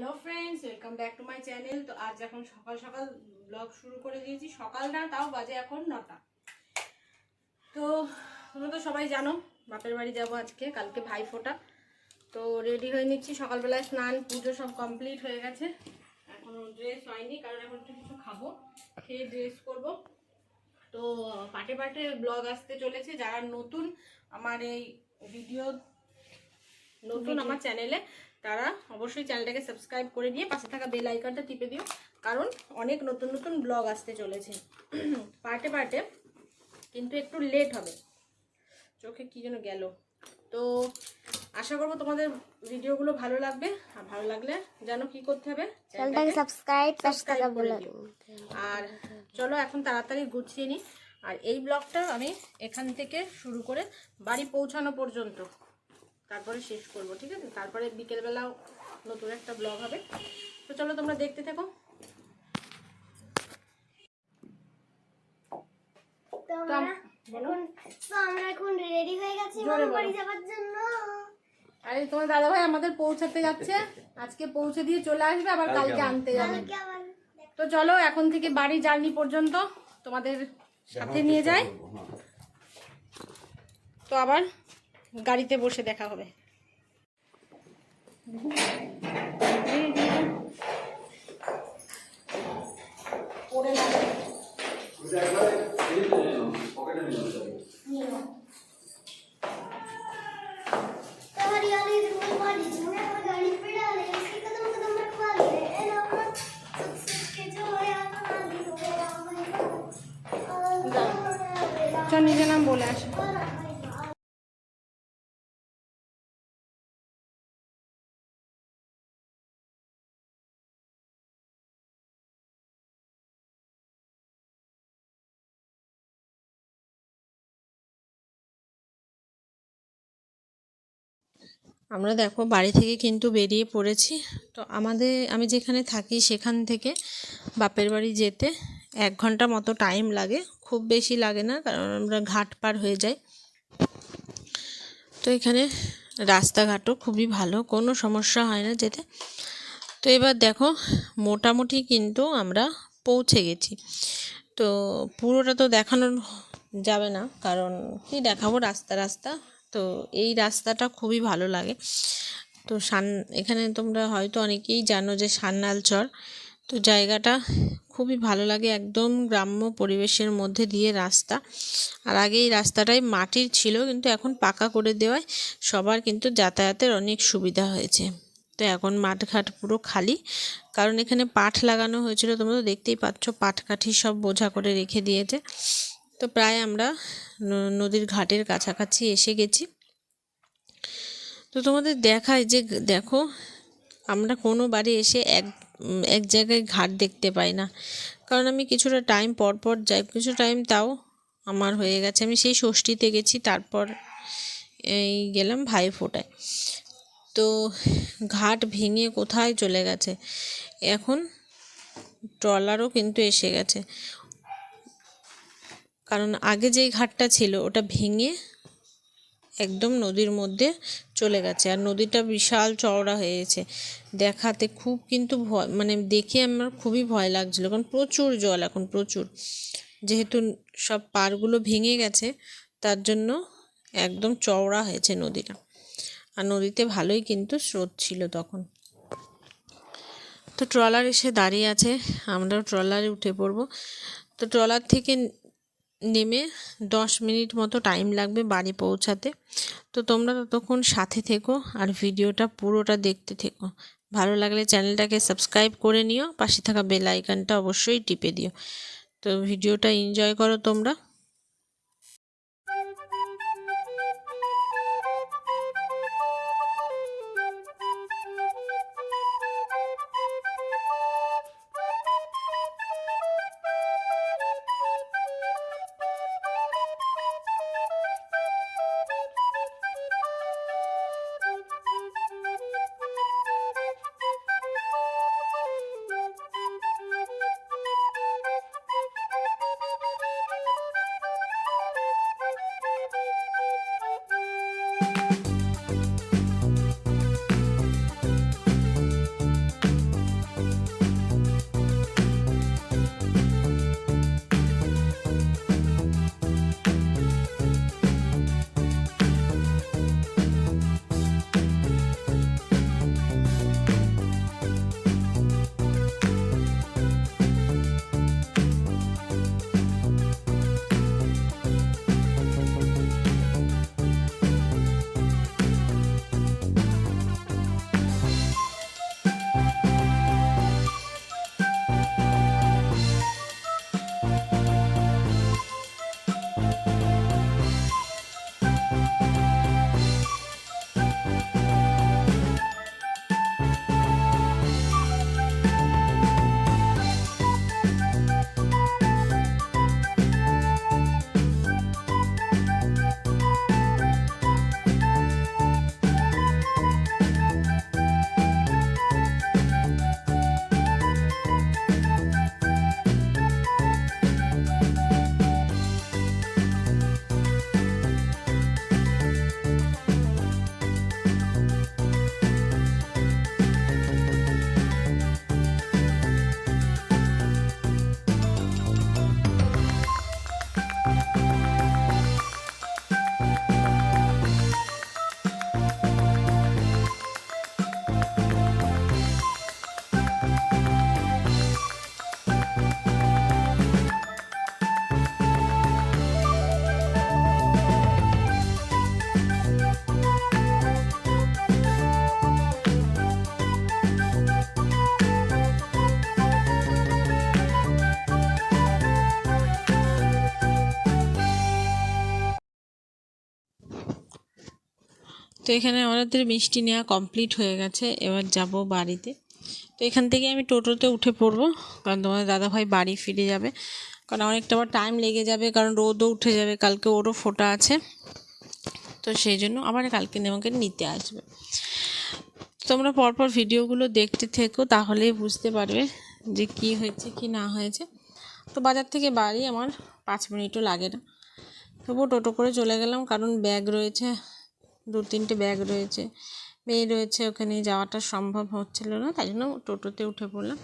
Hello friends welcome back to my channel তো আজ এখন সকাল সকাল ব্লগ শুরু করে দিয়েছি। সকাল না তাও বাজে এখন নটা। তো তোমরা তো সবাই জানো বাপের বাড়ি যাব আজকে কালকে ভাই ফোটা। তো রেডি হয়ে নিচ্ছি। সকালবেলায় স্নান পুজো সব কমপ্লিট হয়ে গেছে। এখন ড্রেস হয়নি কারণ এখন একটু কিছু খাব। খেয়ে ড্রেস করব। তো পাটে পাটে ব্লগ আসতে চলেছে। যারা নতুন আমার এই ভিডিও নতুন আমার চ্যানেলে তারা অবশ্যই চ্যানেলটাকে সাবস্ক্রাইব করে দিয়ে পাশে থাকা বেল আইকনটা টিপে দিও কারণ অনেক নতুন নতুন ব্লগ আসতে চলেছে। পার্টে পার্টে কিন্তু একটু লেট হবে। চোখে কি যেন গেল। তো আশা করব তোমাদের ভিডিওগুলো ভালো লাগবে। আর ভালো লাগলে জানো কি করতে হবে? চ্যানেলটাকে সাবস্ক্রাইব টাকা করে দিও। আর চলো এখন তাড়াতাড়ি গুছিয়ে নিই আর এই ব্লগটা আমি এখান থেকে শুরু করে বাড়ি পৌঁছানো পর্যন্ত। তারপরে শেষ করব ঠিক আছে? তারপরে বিকেলবেলাও নতুন একটা ব্লগ হবে। তো চলো তোমরা দেখতে থাকো। হয়ে আরে তোমার দাদাভাই আমাদের পৌঁছাতে যাচ্ছে। আজকে পৌঁছে দিয়ে চলে আসবে আবার কালকে আনতে যাবে। তো চলো এখন থেকে বাড়ি জার্নি পর্যন্ত তোমাদের সাথে নিয়ে যাই। তো আবার গাড়িতে বসে দেখা হবে। নিজের নাম বলে আসে। আমরা দেখো বাড়ি থেকে কিন্তু বেরিয়ে পড়েছি। তো আমাদের, আমি যেখানে থাকি সেখান থেকে বাপের বাড়ি যেতে এক ঘণ্টা মতো টাইম লাগে। খুব বেশি লাগে না, কারণ আমরা ঘাট পার হয়ে যাই। তো এখানে রাস্তাঘাটও খুবই ভালো, কোনো সমস্যা হয় না যেতে। তো এবার দেখো, মোটামুটি কিন্তু আমরা পৌঁছে গেছি। তো পুরোটা তো দেখানো যাবে না, কারণ কি দেখাবো রাস্তা রাস্তা? তো এই রাস্তাটা খুবই ভালো লাগে। তো সান, এখানে তোমরা হয়তো অনেকেই জানো যে সান্নাল চর তো জায়গাটা খুবই ভালো লাগে, একদম গ্রাম্য পরিবেশের মধ্যে দিয়ে রাস্তা। আর আগে এই রাস্তাটাই মাটির ছিল, কিন্তু এখন পাকা করে দেওয়ায় সবার কিন্তু যাতায়াতের অনেক সুবিধা হয়েছে। তো এখন মাঠঘাট পুরো খালি। কারণ এখানে পাট লাগানো হয়েছিল, তোমরা তো দেখতেই পাচ্ছ পাট কাঠি সব বোঝা করে রেখে দিয়েছে। তো প্রায় আমরা নদীর ঘাটের কাছাকাছি এসে গেছি। তো তোমাদের দেখায় যে দেখো, আমরা কোনো বাড়ি এসে এক এক জায়গায় ঘাট দেখতে পাই না। কারণ আমি কিছুটা টাইম পর পর যাই, কিছু টাইম তাও আমার হয়ে গেছে। আমি সেই ষষ্ঠীতে গেছি, তারপর এই গেলাম ভাই ফোটায় তো ঘাট ভেঙে কোথায় চলে গেছে? এখন ট্রলারও কিন্তু এসে গেছে। কারণ আগে যেই ঘাটটা ছিল, ওটা ভেঙে একদম নদীর মধ্যে চলে গেছে। আর নদীটা বিশাল চওড়া হয়েছে। দেখাতে খুব কিন্তু ভয় মানে দেখে আমার খুবই ভয় লাগছিল, কারণ প্রচুর জল এখন, প্রচুর। যেহেতু সব পাড়গুলো ভেঙে গেছে, তার জন্য একদম চওড়া হয়েছে নদীটা। আর নদীতে ভালোই কিন্তু স্রোত ছিল তখন। তো ট্রলার এসে দাঁড়িয়ে আছে, আমরাও ট্রলারে উঠে পড়ব। তো ট্রলার থেকে নেমে দশ মিনিট মতো টাইম লাগবে বাড়ি পৌঁছাতে। তো তোমরা ততক্ষণ সাথে থেকো আর ভিডিওটা পুরোটা দেখতে থেকো। ভালো লাগলে চ্যানেলটাকে সাবস্ক্রাইব করে নিও, পাশে থাকা বেল আইকনটা অবশ্যই টিপে দিও। তো ভিডিওটা এনজয় করো তোমরা। তো এখানে আমাদের মিষ্টি নেওয়া কমপ্লিট হয়ে গেছে, এবার যাব বাড়িতে। তো এখান থেকে আমি টোটোতে উঠে পড়ব, কারণ তোমাদের দাদাভাই বাড়ি ফিরে যাবে। কারণ অনেকটা আবার টাইম লেগে যাবে, কারণ রোদও উঠে যাবে, কালকে ওরও ফোটা আছে। তো সেই জন্য আবার কালকে আমাকে নিতে আসবে। তোমরা পরপর ভিডিওগুলো দেখতে থেকো, তাহলেই বুঝতে পারবে যে কি হয়েছে, কি না হয়েছে। তো বাজার থেকে বাড়ি আমার পাঁচ মিনিটও লাগে না। তবুও টোটো করে চলে গেলাম, কারণ ব্যাগ রয়েছে দু তিনটে ব্যাগ রয়েছে। মেয়ে রয়েছে, ওখানে যাওয়াটা সম্ভব হচ্ছিল না, তাই জন্য টোটোতে উঠে পড়লাম।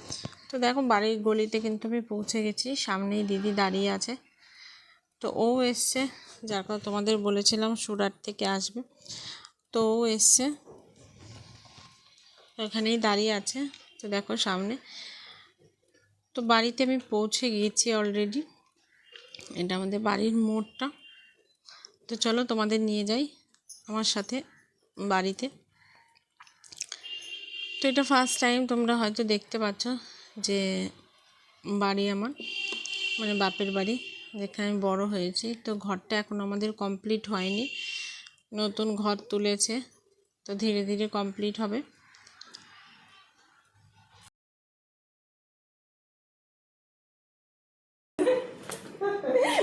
তো দেখো, বাড়ির গলিতে কিন্তু আমি পৌঁছে গেছি, সামনেই দিদি দাঁড়িয়ে আছে। তো ও এসছে, যার কথা তোমাদের বলেছিলাম, সুরাট থেকে আসবে। তো ও এসছে, ওখানেই দাঁড়িয়ে আছে, তো দেখো সামনে। তো বাড়িতে আমি পৌঁছে গিয়েছি অলরেডি এটা আমাদের বাড়ির মোড়টা। তো চলো তোমাদের নিয়ে যাই। আমার সাথে বাড়িতে। তো এটা ফার্স্ট টাইম তোমরা হয়তো দেখতে পাচ্ছ যে বাড়ি আমার মানে বাপের বাড়ি, যেখানে আমি বড়ো হয়েছি। তো ঘরটা এখন আমাদের কমপ্লিট হয়নি। নতুন ঘর তুলেছে, তো ধীরে ধীরে কমপ্লিট হবে।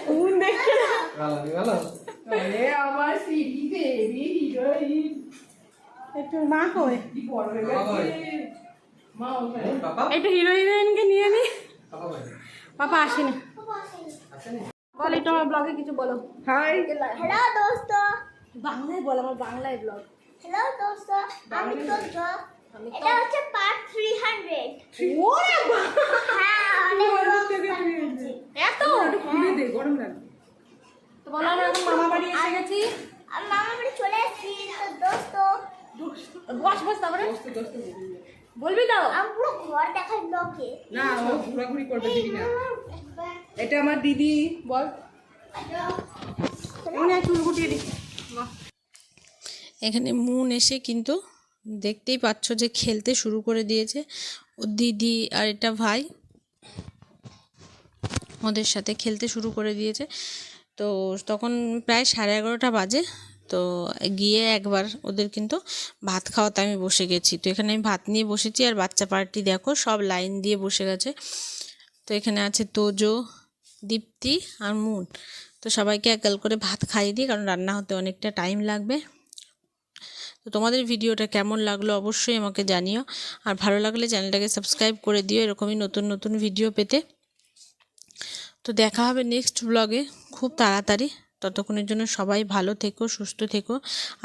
উন দেখে আমার সিঁড়ি বেবি হিরোইন একটু মা কয় এটা হয়ে হিরোইনকে নিয়ে নি। পাপা আসেনি। বল একটু আমার ব্লগে কিছু বলো। হাই হ্যালো দোস্ত। বাংলায় বল আমার বাংলায় ব্লগ হ্যালো দোস্ত। আমি দোস্ত। তো এটা হচ্ছে পার্ট 300 ওরে হ্যাঁ অনেক লোক এত? খুলে দে গরম লাগবে। তো বলো আমরা এখন মামা বাড়ি এসে গেছি। আমি মামা বাড়ি চলে এসেছি তো দোস্ত। বস বস তারপরে। দোস্ত দোস্ত বলবি না। তো? আমি পুরো ঘর দেখাই ব্লকে। না ও ঘোরাঘুরি করবে দিবি না। এটা আমার দিদি বল। চুল গুটিয়ে দি এখানে মুন এসে কিন্তু দেখতেই পাচ্ছ যে খেলতে শুরু করে দিয়েছে। ও দিদি আর এটা ভাই ওদের সাথে খেলতে শুরু করে দিয়েছে। তো তখন প্রায় সাড়ে এগারোটা বাজে। তো গিয়ে একবার ওদের কিন্তু ভাত খাওয়াতে আমি বসে গেছি। তো এখানে আমি ভাত নিয়ে বসেছি আর বাচ্চা পার্টি দেখো, সব লাইন দিয়ে বসে গেছে। তো এখানে আছে তোজো, দীপ্তি আর মুন। তো সবাইকে একাল করে ভাত খাইয়ে দিই, কারণ রান্না হতে অনেকটা টাইম লাগবে। তো তোমাদের ভিডিওটা কেমন লাগল অবশ্যই আমাকে জানিও। আর ভালো লাগলে চ্যানেলটাকে সাবস্ক্রাইব করে দিও এরকমই নতুন নতুন ভিডিও পেতে। তো দেখা হবে নেক্সট ব্লগে খুব তাড়াতাড়ি। ততক্ষণের জন্য সবাই ভালো থেকো, সুস্থ থেকো।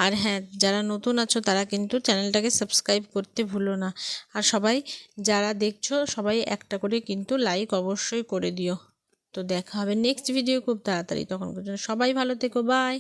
আর হ্যাঁ যারা নতুন আছো তারা কিন্তু চ্যানেলটাকে সাবস্ক্রাইব করতে ভুলো না। আর সবাই যারা দেখছ সবাই একটা করে কিন্তু লাইক অবশ্যই করে দিও। তো দেখা হবে নেক্সট ভিডিও খুব তাড়াতাড়ি। তখন পর্যন্ত সবাই ভালো থেকো বাই